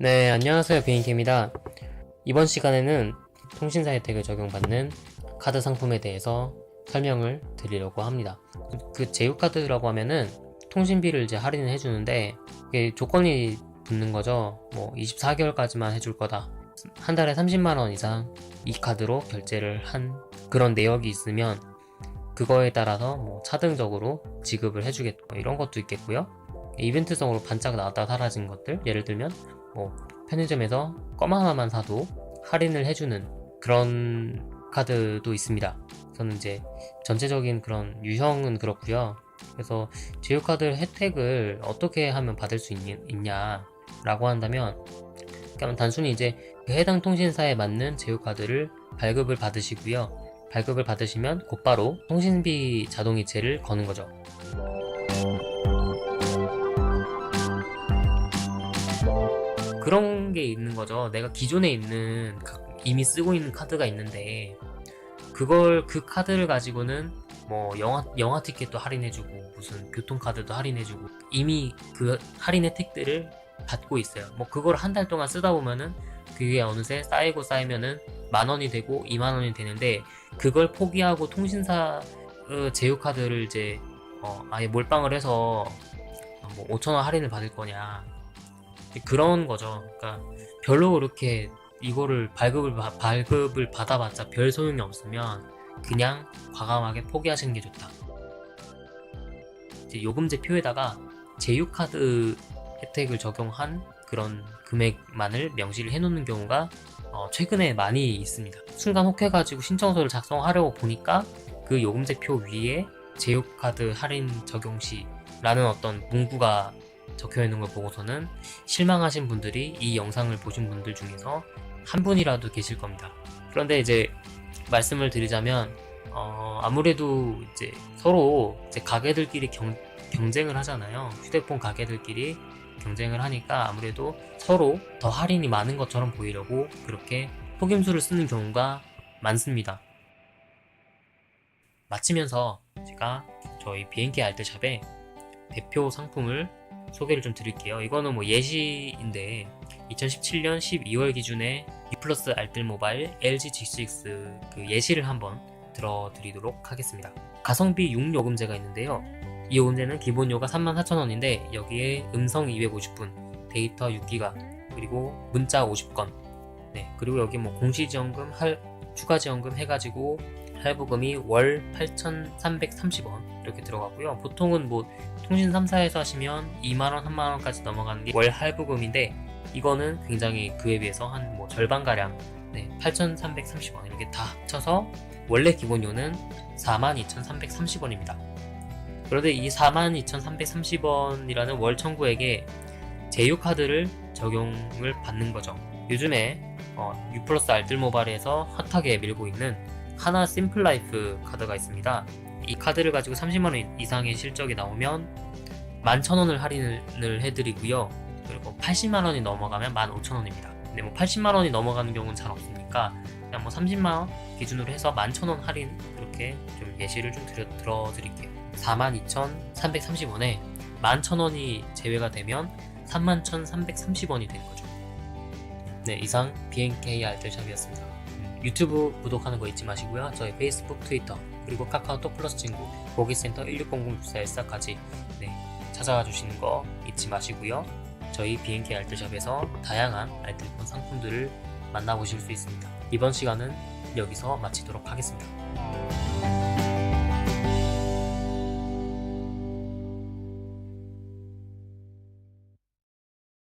네, 안녕하세요. 비인키입니다. 이번 시간에는 통신사 혜택을 적용받는 카드 상품에 대해서 설명을 드리려고 합니다. 그 제휴카드라고 하면은 통신비를 이제 할인을 해주는데 이게 조건이 붙는 거죠. 뭐 24개월까지만 해줄 거다. 한 달에 30만원 이상 이 카드로 결제를 한 그런 내역이 있으면 그거에 따라서 뭐 차등적으로 지급을 해주겠다. 뭐 이런 것도 있겠고요. 이벤트성으로 반짝 나왔다 사라진 것들 예를 들면 뭐 편의점에서 껌 하나만 사도 할인을 해주는 그런 카드도 있습니다. 저는 이제 전체적인 그런 유형은 그렇고요. 그래서 제휴카드 혜택을 어떻게 하면 받을 수 있, 있냐라고 한다면 그냥 단순히 이제 그 해당 통신사에 맞는 제휴카드를 발급을 받으시고요. 발급을 받으시면 곧바로 통신비 자동이체를 거는 거죠. 그런 게 있는 거죠. 내가 기존에 있는 가- 이미 쓰고 있는 카드가 있는데 그걸 그 카드를 가지고는 뭐 영화 영화 티켓도 할인해주고 무슨 교통카드도 할인해주고 이미 그 할인 혜택들을 받고 있어요. 뭐 그걸 한 달 동안 쓰다 보면은 그게 어느새 쌓이고 쌓이면은 만 원이 되고 2만 원이 되는데 그걸 포기하고 통신사 어, 제휴카드를 이제 어, 아예 몰빵을 해서 어, 뭐 5천 원 할인을 받을 거냐 그런 거죠. 그러니까 별로 그렇게 이거를 발급을 바- 발급을 받아봤자 별 소용이 없으면 그냥 과감하게 포기하시는 게 좋다. 이제 요금제 표에다가 제휴카드 혜택을 적용한 그런 금액만을 명시를 해놓는 경우가 어, 최근에 많이 있습니다. 순간 혹해가지고 신청서를 작성하려고 보니까 그 요금제표 위에 제휴카드 할인 적용 시라는 어떤 문구가 적혀 있는 걸 보고서는 실망하신 분들이 이 영상을 보신 분들 중에서 한 분이라도 계실 겁니다. 그런데 이제 말씀을 드리자면 어, 아무래도 이제 서로 이제 가게들끼리 경, 경쟁을 하잖아요. 휴대폰 가게들끼리 경쟁을 하니까 아무래도 서로 더 할인이 많은 것처럼 보이려고 그렇게 폭임수를 쓰는 경우가 많습니다. 마치면서 제가 저희 BNK 알뜰샵의 대표 상품을 소개를 좀 드릴게요. 이거는 뭐 예시인데 2017년 12월 기준에 유플러스 알뜰 모바일 LG G6 그 예시를 한번 들어드리도록 하겠습니다. 가성비 6요금제가 있는데요. 이 요금제는 기본료가 34,000원인데 여기에 음성 250분, 데이터 6기가, 그리고 문자 50건, 네 그리고 여기 뭐 공시지원금, 할, 추가 지원금 해가지고 할부금이 월 8,330원 이렇게 들어가고요. 보통은 뭐 통신 3사에서 하시면 2만원, 3만원까지 넘어가는 게 월 할부금인데 이거는 굉장히 그에 비해서 한 뭐 절반가량 네, 8,330원 이렇게 다 합쳐서 원래 기본료는 42,330원입니다. 그런데 이 42,330원이라는 월 청구액에 제휴카드를 적용을 받는 거죠. 요즘에 어, U 플러스 알뜰 모바일에서 핫하게 밀고 있는 하나 심플라이프 카드가 있습니다. 이 카드를 가지고 30만원 이상의 실적이 나오면 11,000원을 할인을 해드리고요. 그리고 80만원이 넘어가면 15,000원입니다. 근데 뭐 80만원이 넘어가는 경우는 잘 없으니까 그냥 뭐 30만원 기준으로 해서 11,000원 할인 그렇게 좀 예시를 좀 드려, 들어드릴게요. 42,330원에 11,000원이 제외가 되면 31,330원이 되는 거죠. 네, 이상 BNK 알뜰샵이었습니다. 유튜브 구독하는 거 잊지 마시고요. 저희 페이스북, 트위터, 그리고 카카오톡 플러스 친구, 고객센터 1600-6414까지 네, 찾아와 주시는 거 잊지 마시고요. 저희 BNK 알뜰샵에서 다양한 알뜰폰 상품들을 만나보실 수 있습니다. 이번 시간은 여기서 마치도록 하겠습니다.